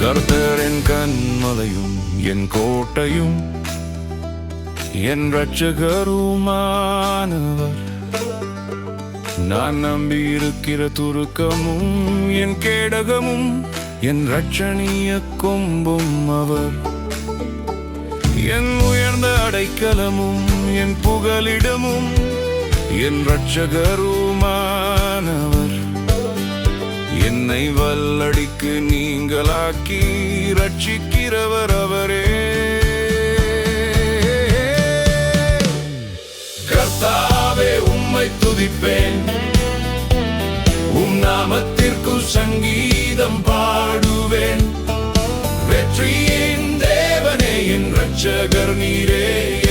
கர்த்தர் என் கண்மலையும் என் கோட்டையும் என் ரட்சகருமானவர் நான் நம்பியிருக்கிற துருக்கமும் என் கேடகமும் என் ரட்சணிய கொம்பும் அவர். என் உயர்ந்த அடைக்கலமும் என் புகலிடமும் என் ரட்சகருமானவர் என்னை வல்லடிக்கு நீங்களாக்கி ரட்சிக்கிறவர் அவரே. கர்த்தாவே உம்மை துதிப்பேன். உம் நாமத்திற்கு சங்கீதம் பாடுவேன். வெற்றியின் தேவனே என் ரட்சகர் நீரே.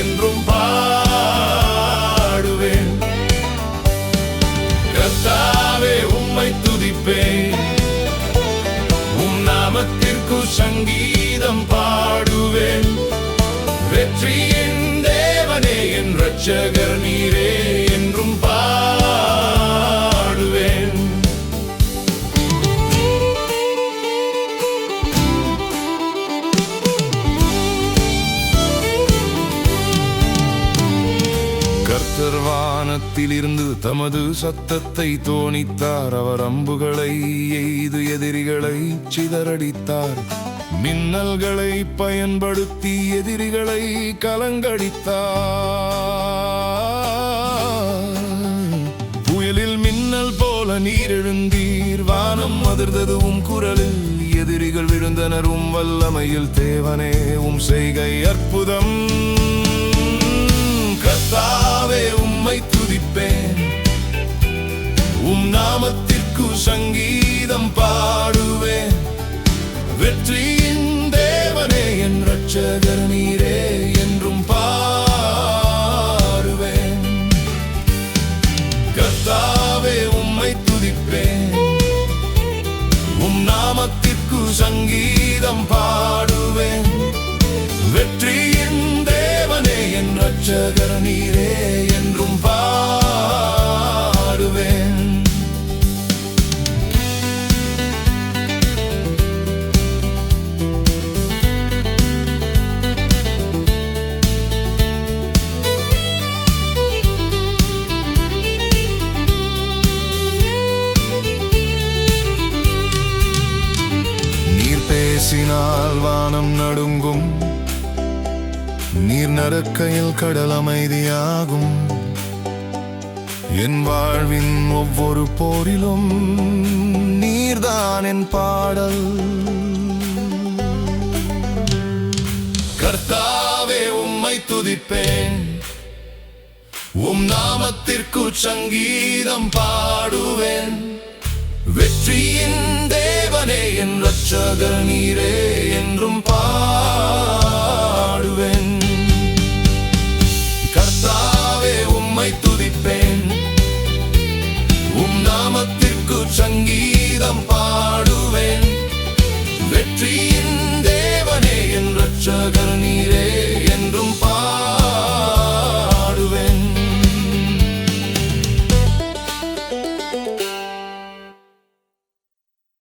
சங்கீதம் பாடுவேன். வெற்றியின் தேவனே என் ரட்சகர் நீரே என்றும் பாடுவேன். கர்த்தர்வா வானத்திலிருந்து தமது சத்தத்தை தோணித்தார். அவர் அம்புகளை எய்து எதிரிகளை சிதறடித்தார். மின்னல்களை பயன்படுத்தி எதிரிகளை கலங்கடித்தார். புயலில் மின்னல் போல நீர் எழுந்தீர் வானம் அதிர்ந்தது உம் குரலில் எதிரிகள் விழுந்தனர். உம் வல்லமையில் தேவனே உம் செய்கை அற்புதம். சங்கீதம் பாடுவேன். வெற்றியின் தேவனே என் ரட்சகர் நீரே என்றும் பாடுவேன். கர்த்தாவே உம்மை துதிப்பேன். உம் நாமத்திற்கு சங்கீதம் பாடுவேன். வெற்றியின் தேவனே என் ரட்சகர் நீரே என்றும் பேசினால் வானம் நடுங்கும். நீர் நடக்கையில் கடல் அமைதியாகும். என் வாழ்வின் ஒவ்வொரு போரிலும் நீர்தான் என் பாடல். கர்த்தாவே உம்மை துதிப்பேன். உம் நாமத்திற்கு சங்கீதம் பாடுவேன். வெற்றியின் உம்மை துதிப்பேன் உம் நாமத்திற்கு சங்கீதம் பா